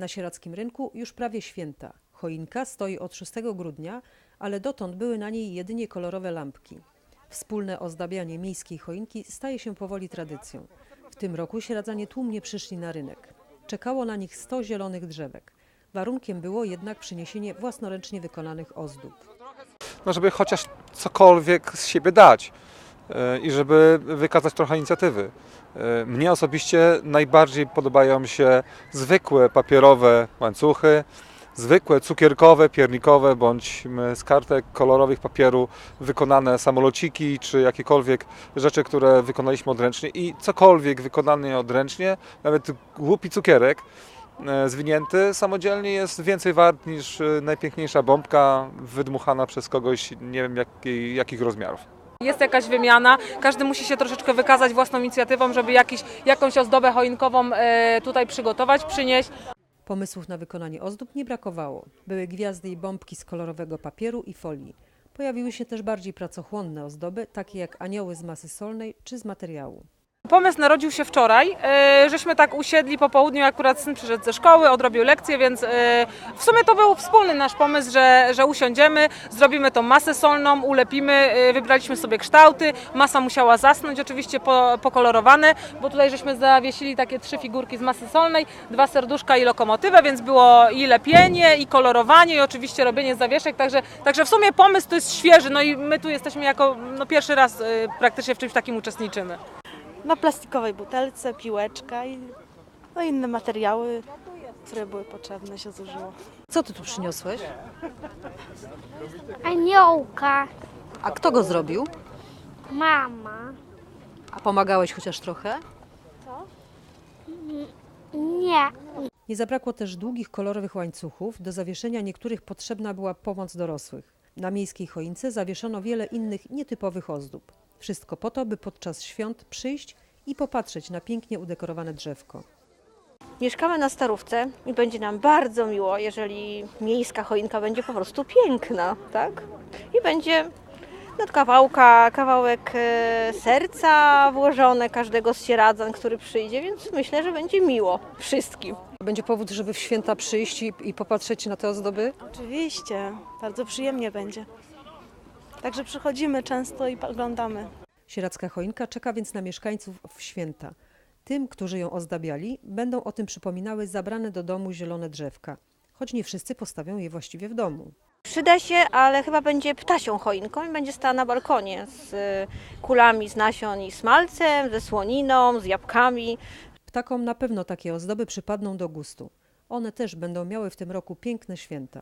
Na sieradzkim rynku już prawie święta. Choinka stoi od 6 grudnia, ale dotąd były na niej jedynie kolorowe lampki. Wspólne ozdabianie miejskiej choinki staje się powoli tradycją. W tym roku sieradzanie tłumnie przyszli na rynek. Czekało na nich 100 zielonych drzewek. Warunkiem było jednak przyniesienie własnoręcznie wykonanych ozdób. no żeby chociaż cokolwiek z siebie dać i żeby wykazać trochę inicjatywy. E, Mnie osobiście najbardziej podobają się zwykłe papierowe łańcuchy, zwykłe cukierkowe, piernikowe bądź z kartek kolorowych papieru wykonane samolociki czy jakiekolwiek rzeczy, które wykonaliśmy odręcznie i cokolwiek wykonane odręcznie, nawet głupi cukierek e, zwinięty samodzielnie jest więcej wart niż e, najpiękniejsza bombka wydmuchana przez kogoś nie wiem jakich rozmiarów. Jest jakaś wymiana, każdy musi się troszeczkę wykazać własną inicjatywą, żeby jakiś, jakąś ozdobę choinkową e, tutaj przygotować, przynieść. Pomysłów na wykonanie ozdób nie brakowało. Były gwiazdy i bombki z kolorowego papieru i folii. Pojawiły się też bardziej pracochłonne ozdoby, takie jak anioły z masy solnej czy z materiału. Pomysł narodził się wczoraj, e, żeśmy tak usiedli po południu, akurat syn przyszedł ze szkoły, odrobił lekcję, więc e, w sumie to był wspólny nasz pomysł, że, że usiądziemy, zrobimy tą masę solną, ulepimy, e, wybraliśmy sobie kształty, masa musiała zasnąć, oczywiście po, pokolorowane, bo tutaj żeśmy zawiesili takie trzy figurki z masy solnej, dwa serduszka i lokomotywę, więc było i lepienie, i kolorowanie, i oczywiście robienie zawieszek, także, także w sumie pomysł to jest świeży, no i my tu jesteśmy jako no, pierwszy raz praktycznie w czymś takim uczestniczymy. Na plastikowej butelce, piłeczka i no inne materiały, które były potrzebne się zużyło. Co ty tu przyniosłeś? Aniołka, A kto go zrobił? mama. A pomagałeś chociaż trochę? Nie, Nie zabrakło też długich kolorowych łańcuchów. Do zawieszenia niektórych potrzebna była pomoc dorosłych. Na miejskiej choince zawieszono wiele innych nietypowych ozdób. Wszystko po to, by podczas świąt przyjść i popatrzeć na pięknie udekorowane drzewko. Mieszkamy na Starówce i będzie nam bardzo miło, jeżeli miejska choinka będzie po prostu piękna, tak? I będzie no, kawałka, kawałek e, serca włożone każdego z sieradzan, który przyjdzie, więc myślę, że będzie miło wszystkim. Będzie powód, żeby w święta przyjść i, i popatrzeć na te ozdoby? Oczywiście, bardzo przyjemnie będzie. Także przychodzimy często i oglądamy. Sieradzka choinka czeka więc na mieszkańców w święta. Tym, którzy ją ozdabiali, będą o tym przypominały zabrane do domu zielone drzewka, choć nie wszyscy postawią je właściwie w domu. Przyda się, ale chyba będzie ptasią choinką i będzie stała na balkonie z e, kulami z nasion i smalcem, ze słoniną, z jabłkami. Ptakom na pewno takie ozdoby przypadną do gustu. One też będą miały w tym roku piękne święta.